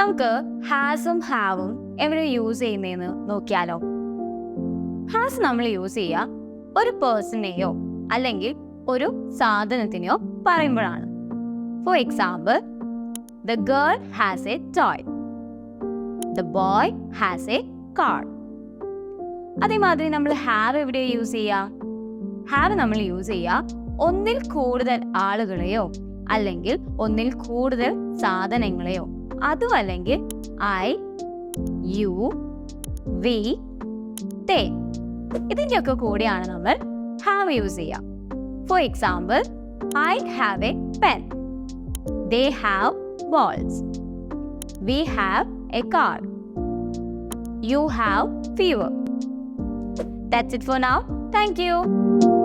നമുക്ക് ഹാസും ഹാവും എവിടെ യൂസ് ചെയ്യുന്നതെന്ന് നോക്കിയാലോ? ഹാസ് നമ്മൾ യൂസ് ചെയ്യുക ഒരു പേഴ്സണെയോ അല്ലെങ്കിൽ ഒരു സാധനത്തിനെയോ പറയുമ്പോഴാണ്. For example the girl has a toy the boy has a car അതേമാതിരി നമ്മൾ ഹാവ് എവിടെ യൂസ് ചെയ്യുക? ഹാവ് നമ്മൾ യൂസ് ചെയ്യുക ഒന്നിൽ കൂടുതൽ ആളുകളെയോ അല്ലെങ്കിൽ ഒന്നിൽ കൂടുതൽ സാധനങ്ങളെയോ അതും അല്ലെങ്കിൽ ഐ യു വി തേ. ഇതിന്റെയൊക്കെ കൂടെയാണ് നമ്മൾ ഹാവ് യൂസ് ചെയ്യുക. For example I have a pen they have balls we have a car you have fever That's it for now. Thank you.